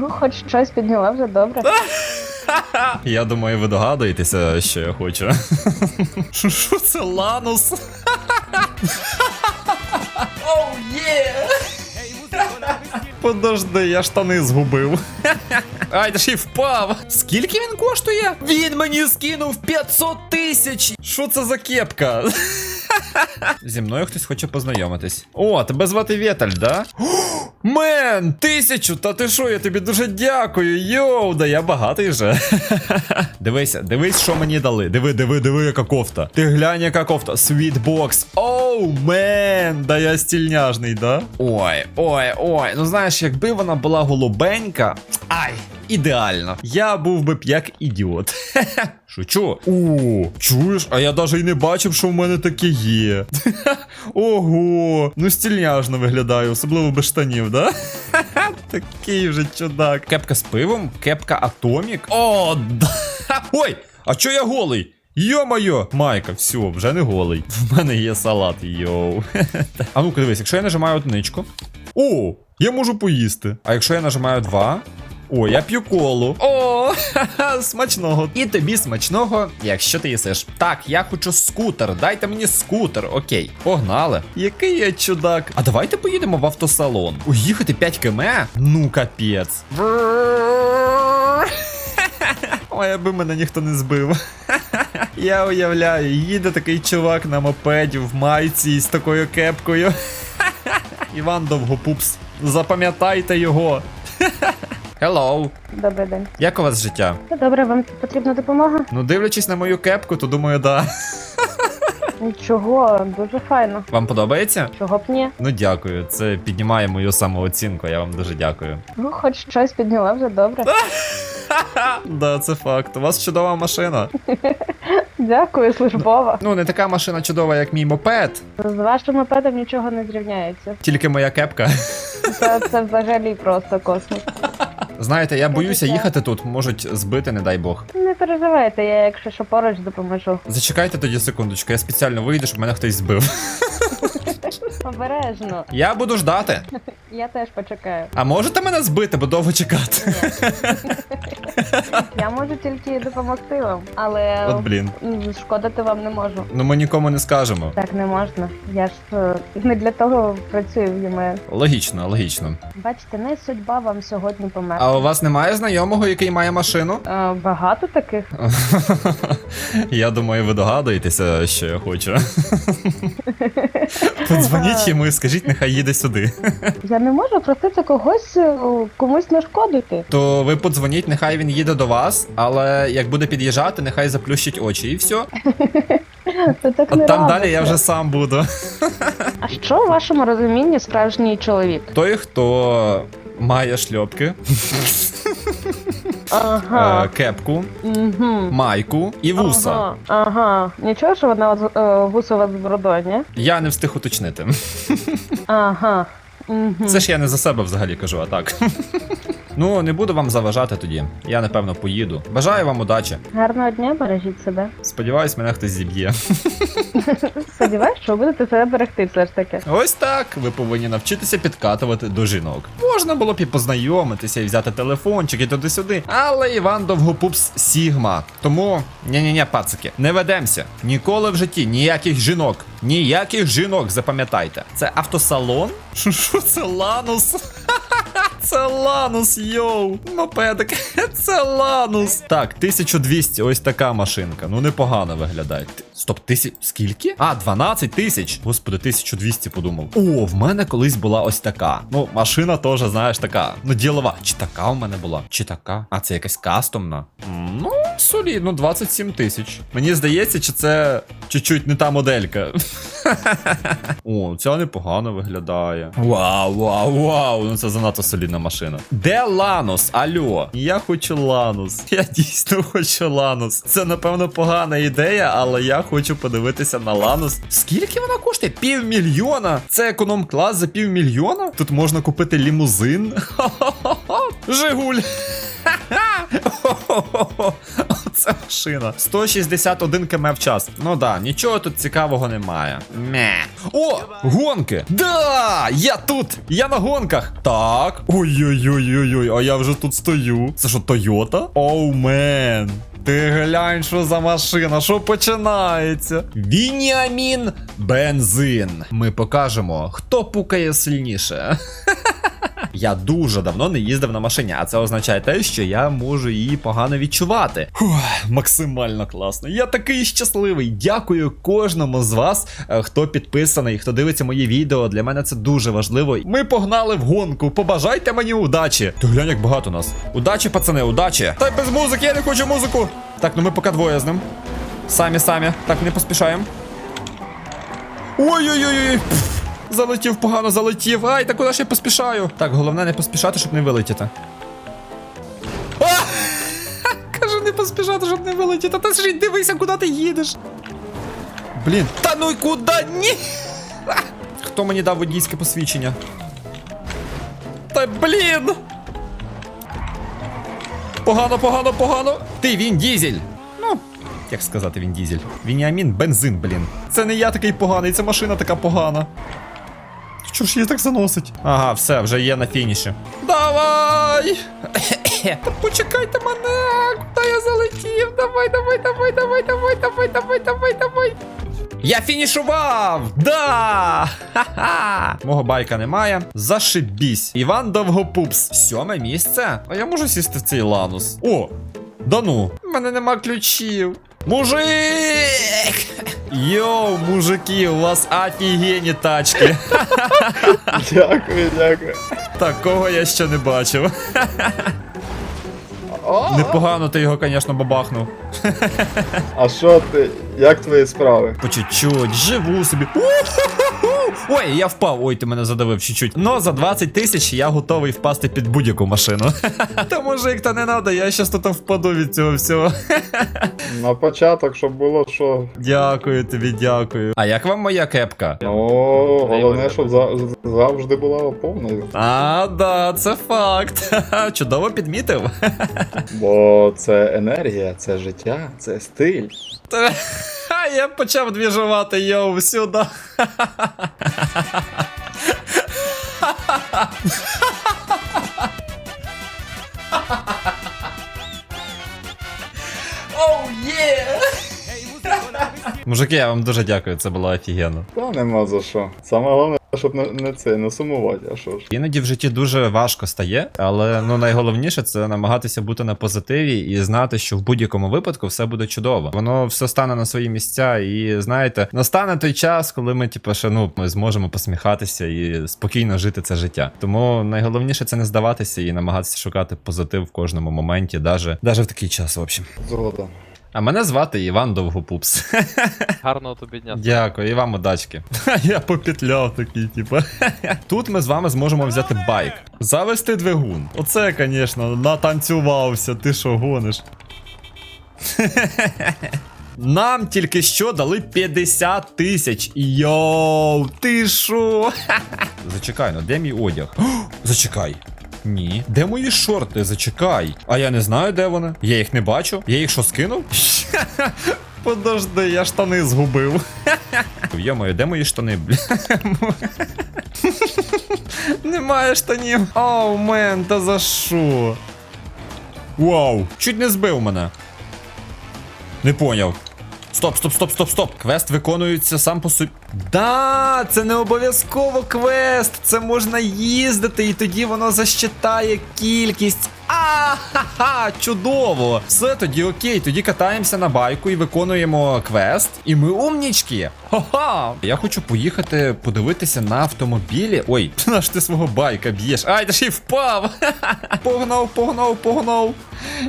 Ну, хоч щось підняла вже добре. Я думаю, ви догадуєтеся, що я хочу. Що це Ланус? Оу, є! Подожди, я штани згубив. Ай, та ще й впав. Скільки він коштує? Він мені скинув 500 тисяч. Що це за кепка? Зі мною хтось хоче познайомитись. О, тебе звати Вєталь, да? Мен, тисячу! Та ти що, я тобі дуже дякую. Йоу, да я багатий же. Дивися, дивись, що мені дали. Диви, диви, диви, яка кофта. Ти глянь, яка кофта. Світбокс. Оу, мен, да я стільняжний, да? Ой, ой, ой. Ну знаєш, якби вона була голубенька. Ай! Ідеально. Я був би б як ідіот. Шучу. О, чуєш? А я навіть і не бачив, що в мене таке є. Ого, ну стільняжно виглядаю, особливо без штанів, да? Такий вже чудак. Кепка з пивом, кепка Атомік. О, да. Ой, а чо я голий? Йо-моє! Майка, все, вже не голий. В мене є салат, йоу. а ну-ка дивись, якщо я нажимаю одничку. О, я можу поїсти. А якщо я нажимаю два. О, я п'ю колу. О, ха-ха, смачного. І тобі смачного, якщо ти їсиш. Так, я хочу скутер. Дайте мені скутер. Окей, погнали. Який я чудак. А давайте поїдемо в автосалон. Уїхати 5 км? Ну, капець. Ой, аби мене ніхто не збив. Я уявляю, їде такий чувак на мопеді в майці з такою кепкою. Іван Довгопупс. Запам'ятайте його. Hello. Добрий день. Як у вас життя? Ну, добре, вам потрібна допомога? Ну, дивлячись на мою кепку, то думаю, да. Нічого, дуже файно. Вам подобається? Чого б ні? Ну дякую. Це піднімає мою самооцінку. Я вам дуже дякую. Ну, хоч щось підняла вже добре. Да, це факт. У вас чудова машина. Дякую, службова. Ну, не така машина чудова, як мій мопед, З вашим мопедом нічого не зрівняється. тільки моя кепка. Це, це взагалі просто космос. Знаєте, я боюся їхати тут, можуть збити, не дай Бог. Не переживайте, я якщо що поруч допоможу. Зачекайте тоді секундочку, я спеціально вийду, щоб мене хтось збив. Обережно. Я буду ждати. Я теж почекаю. А можете мене збити, бо довго чекати? Я можу тільки допомогти вам, але От блін. шкодити вам не можу. Ну ми нікому не скажемо. Так не можна. Я ж е, не для того працюю в ЄМЕ. Логічно, логічно. Бачите, не судьба вам сьогодні померти. А у вас немає знайомого, який має машину? Е, Багато таких. Я думаю, ви догадуєтеся, що я хочу. Подзвоніть йому і скажіть, нехай їде сюди. Я не можу просити когось е, комусь нашкодити. То ви подзвоніть, нехай він їде до вас, але як буде під'їжджати, нехай заплющить очі і все. Це так не там далі я вже сам буду. А що у вашому розумінні справжній чоловік? Той, хто має шльопки, Ага. е, кепку, Угу. майку і вуса. Ага. ага. Нічого, що вона з- е, вусова з бородою, ні? Я не встиг уточнити. Ага. Угу. Це ж я не за себе взагалі кажу, а так. Ну, не буду вам заважати тоді. Я напевно поїду. Бажаю вам удачі. Гарного дня, бережіть себе. Сподіваюсь, мене хтось зіб'є. Сподіваюсь, що будете себе берегти все ж таки. Ось так. Ви повинні навчитися підкатувати до жінок. Можна було б і познайомитися і взяти телефончик і туди-сюди. Але Іван Довгопупс Сігма. Тому ні-ні-ні, пацики, не ведемося. Ніколи в житті ніяких жінок. Ніяких жінок, запам'ятайте. Це автосалон? Що це Ланус? Це Ланус, йоу! Мопедик, це Ланус. Так, 1200, ось така машинка. Ну непогано виглядає. Стоп, тисяч. Скільки? А, 12 тисяч. Господи, 1200 подумав. О, в мене колись була ось така. Ну, машина теж, знаєш, така. Ну, ділова. Чи така в мене була? Чи така? А, це якась кастомна. Ну, солідно, 27 тисяч. Мені здається, чи це чуть-чуть не та моделька. О, ця непогано виглядає. Вау, вау, вау. Ну це занадто солідна машина. Де Ланус? Алло. Я хочу Ланус. Я дійсно хочу Ланус. Це, напевно, погана ідея, але я хочу подивитися на Ланус. Скільки вона коштує? Півмільйона. Це економ-клас за півмільйона? Тут можна купити лімузин. Жигуль. Це машина. 161 км в час. Ну да, нічого тут цікавого немає. Ме. О! Гонки! Да! Я тут! Я на гонках! Так. Ой-ой-ой-ой-ой, а я вже тут стою. Це що, Тойота? Оу мен. Ти глянь, що за машина, що починається? Вініамін бензин. Ми покажемо, хто пукає сильніше. Я дуже давно не їздив на машині, а це означає те, що я можу її погано відчувати. Фух, максимально класно. Я такий щасливий. Дякую кожному з вас, е, хто підписаний, хто дивиться мої відео. Для мене це дуже важливо. Ми погнали в гонку. Побажайте мені удачі. Ти глянь, як багато нас. Удачі, пацани, удачі. Та без музики, я не хочу музику. Так, ну ми поки двоє з ним. Самі самі. Так, не поспішаємо. Ой-ой-ой. Залетів погано, залетів. Ай, та куди ж я поспішаю? Так, головне не поспішати, щоб не вилетіти. А! Кажу, не поспішати, щоб не вилетіти. Та ж дивися, куди ти їдеш. Блін, та ну й куди? Ні. Хто мені дав водійське посвідчення? Та блін. Погано, погано, погано. Ти він дізель. Ну, як сказати він дізель? Вініамін бензин, блін. Це не я такий поганий, це машина така погана. Що ж її так заносить? Ага, все, вже є на фініші. Давай! Та почекайте мене! Куди я залетів? Давай, давай, давай, давай, давай, давай, давай, давай, давай. Я фінішував! Да! Ха-ха! Мого байка немає. Зашибісь. Іван Довгопупс. Сьоме місце? А я можу сісти в цей ланус. О! Да ну! У мене нема ключів. Мужик! Йоу, мужики, у вас офігенні тачки. Дякую, дякую. Такого я ще не бачив. Непогано ти його, звісно, бабахнув. А що ти? Як твої справи? По чуть-чуть, живу собі. Ой, я впав. Ой, ти мене задавив чуть-чуть. Но за 20 тисяч я готовий впасти під будь-яку машину. Та мужик, та не надо, я щас тут впаду від цього всього. На початок, щоб було що. Дякую тобі, дякую. А як вам моя кепка? Ну, головне, щоб завжди була повною. А, да, це факт. Чудово підмітив. Бо це енергія, це життя, це стиль. Я почав двіжувати, йоу, сюди. Оу, є! Мужики, я вам дуже дякую, це було офігенно. Та нема за що. Саме головне, щоб не, не це, не сумувати, а що ж. Іноді в житті дуже важко стає, але ну найголовніше це намагатися бути на позитиві і знати, що в будь-якому випадку все буде чудово. Воно все стане на свої місця, і знаєте, настане той час, коли ми, типу, ще ну ми зможемо посміхатися і спокійно жити це життя. Тому найголовніше це не здаватися і намагатися шукати позитив в кожному моменті, даже, даже в такий час, в общем. Згода. А мене звати Іван Довгопупс. Гарного тобі дня. Дякую, і вам удачки. Я попетляв такий, типу. Тут ми з вами зможемо взяти байк. Завести двигун. Оце, звісно, натанцювався. Ти що гониш? Нам тільки що дали 50 тисяч. Йоу, ти що? Зачекай, ну де мій одяг? О, Зачекай. Ні. Де мої шорти? Зачекай. А я не знаю, де вони. Я їх не бачу. Я їх що скинув? Подожди, я штани згубив. Йомою, де мої штани. Немає штанів. Оу, мен, та за що? Вау, чуть не збив мене. Не поняв. Стоп, стоп, стоп, стоп, стоп. Квест виконується сам по собі. Да, це не обов'язково квест. Це можна їздити, і тоді воно засчитає кількість. А-ха-ха, чудово! Все, тоді окей, тоді катаємося на байку і виконуємо квест. І ми умнічки. Ха-ха! Я хочу поїхати подивитися на автомобілі. Ой, наш ти свого байка б'єш. Ай, ти ще й впав! Погнав, погнав, погнав.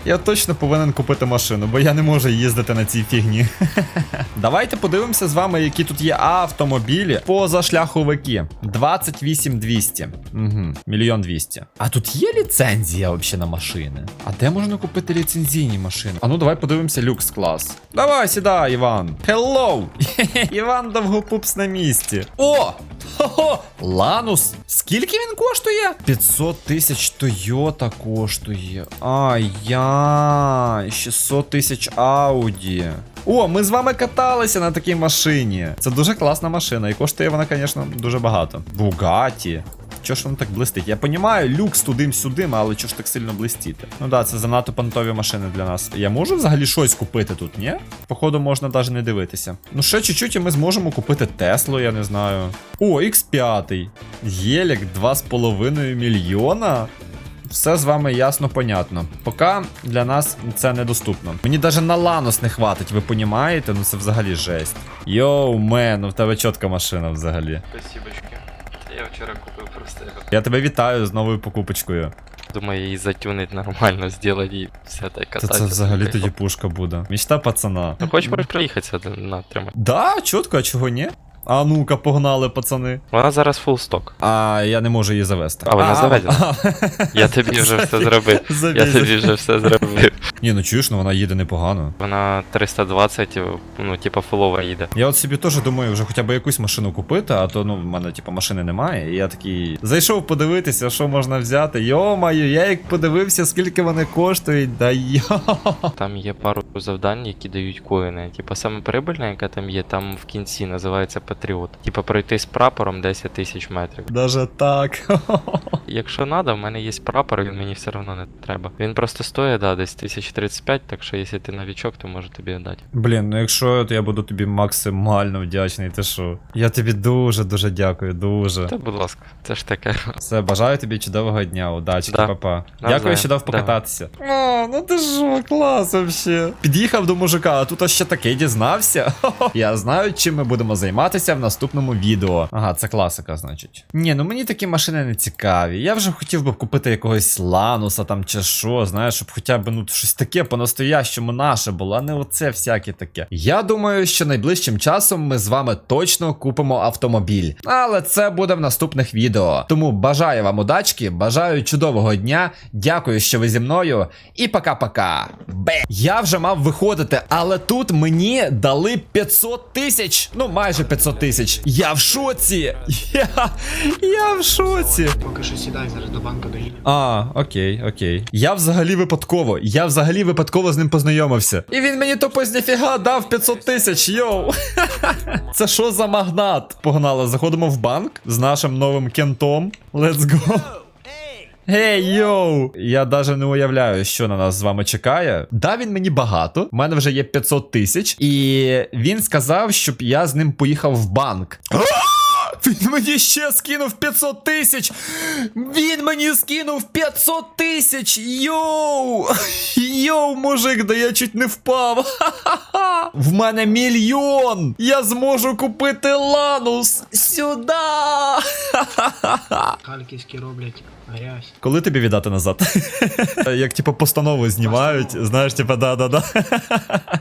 Я точно повинен купити машину, бо я не можу їздити на цій фігні. Давайте подивимося з вами, які тут є автомобілі позашляховики. 28200. Угу. Мільйон 200. А тут є ліцензія взагалі на машини? А де можна купити ліцензійні машини? А ну давай подивимося люкс клас. Давай, сідай, Іван. Hello! Іван довгопупс на місці. О! Хо-хо! Ланус! Скільки він коштує? 500 тисяч Тойота коштує. Ай-яй, 600 тисяч Ауді. О, ми з вами каталися на такій машині. Це дуже класна машина, і коштує вона, звісно, дуже багато. Бугаті. Чого ж воно так блистить? Я понімаю, люкс тудим-сюдим, але чого ж так сильно блистіти? Ну да, це занадто понтові машини для нас. Я можу взагалі щось купити тут, ні? Походу, можна навіть не дивитися. Ну, ще чуть-чуть і ми зможемо купити Теслу, я не знаю. О, X5. Єлік 2,5 мільйона. Все з вами ясно, понятно. Поки для нас це недоступно. Мені навіть на Ланос не хватить, ви понімаєте? Ну це взагалі жесть. Йоу, мен, ну в тебе чітка машина взагалі. Спасибочки. Я вчора купив. Я тебе вітаю з новою покупочкою. Думаю, її затюнить нормально, зробити і все так Та кататися. це взагалі тоді пушка буде. Мічта пацана. Ну хочеш можеш проїхатися на тримати. Да, чітко, а чого ні? А ну-ка, погнали, пацани. Вона зараз фул сток. А я не можу її завести. А, вона заведена? Я тобі вже все зробив. Я тобі вже все зробив. Ні, ну чуєш, ну вона їде непогано. Вона 320, ну, типа фулова їде. Я от собі теж думаю, вже хоча б якусь машину купити, а то ну в мене типу машини немає. І я такий зайшов подивитися, що можна взяти. Йо-маю, я як подивився, скільки вони коштують. Да йо. Там є пару завдань, які дають коїни. Типа саме прибильне, яке там є, там в кінці називається Патріот. Типа пройти з прапором 10 тисяч метрів. Даже так. Якщо надо, в мене є прапор, він мені все одно не треба. Він просто стоїть, да, десь 1035, так що якщо ти новічок, то можу тобі дати. Блін, ну якщо то я буду тобі максимально вдячний, ти що? Я тобі дуже дуже дякую, дуже. Та будь ласка, це ж таке. Все, бажаю тобі чудового дня, удачі, Да. папа. Навзаєм. Дякую, що дав покататися. О, ну ти що, клас вообще. Під'їхав до мужика, а тут ще таке дізнався. Я знаю, чим ми будемо займатися в наступному відео. Ага, це класика, значить. Ні, ну мені такі машини не цікаві. Я вже хотів би купити якогось лануса там чи що, знаєш, щоб хоча б ну щось таке по-настоящому наше було, а не оце всяке таке. Я думаю, що найближчим часом ми з вами точно купимо автомобіль. Але це буде в наступних відео. Тому бажаю вам удачки, бажаю чудового дня. Дякую, що ви зі мною. І пока-пока. Бе. Я вже мав виходити, але тут мені дали 500 тисяч. Ну, майже 500 тисяч. Я в шоці. Я, я в шоці. Поки що сідай, зараз до банку доїдемо. А, окей, окей. Я взагалі випадково. Я взагалі випадково з ним познайомився. І він мені тупо з ніфіга дав 500 тисяч, йоу. Це що за магнат? Погнали, заходимо в банк з нашим новим кентом. Let's go. Гей, йоу! Я навіть не уявляю, що на нас з вами чекає. Да, він мені багато. У мене вже є 500 тисяч. І він сказав, щоб я з ним поїхав в банк. Він мені ще скинув 500 тисяч! Він мені скинув 500 тисяч! Йоу! Йоу, мужик, да я чуть не впав! В мене мільйон! Я зможу купити ланус! Сюди! Харківські роблять грязь. Коли тобі віддати назад? Як типу постанову знімають, знаєш, типу, да-да-да.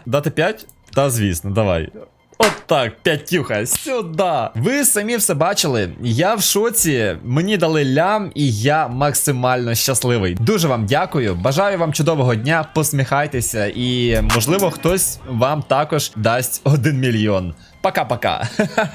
Дати 5? Та звісно, давай. От так, п'ятюха, сюди. Ви самі все бачили. Я в шоці. Мені дали лям, і я максимально щасливий. Дуже вам дякую. Бажаю вам чудового дня. Посміхайтеся, і можливо хтось вам також дасть один мільйон. Пока-пока.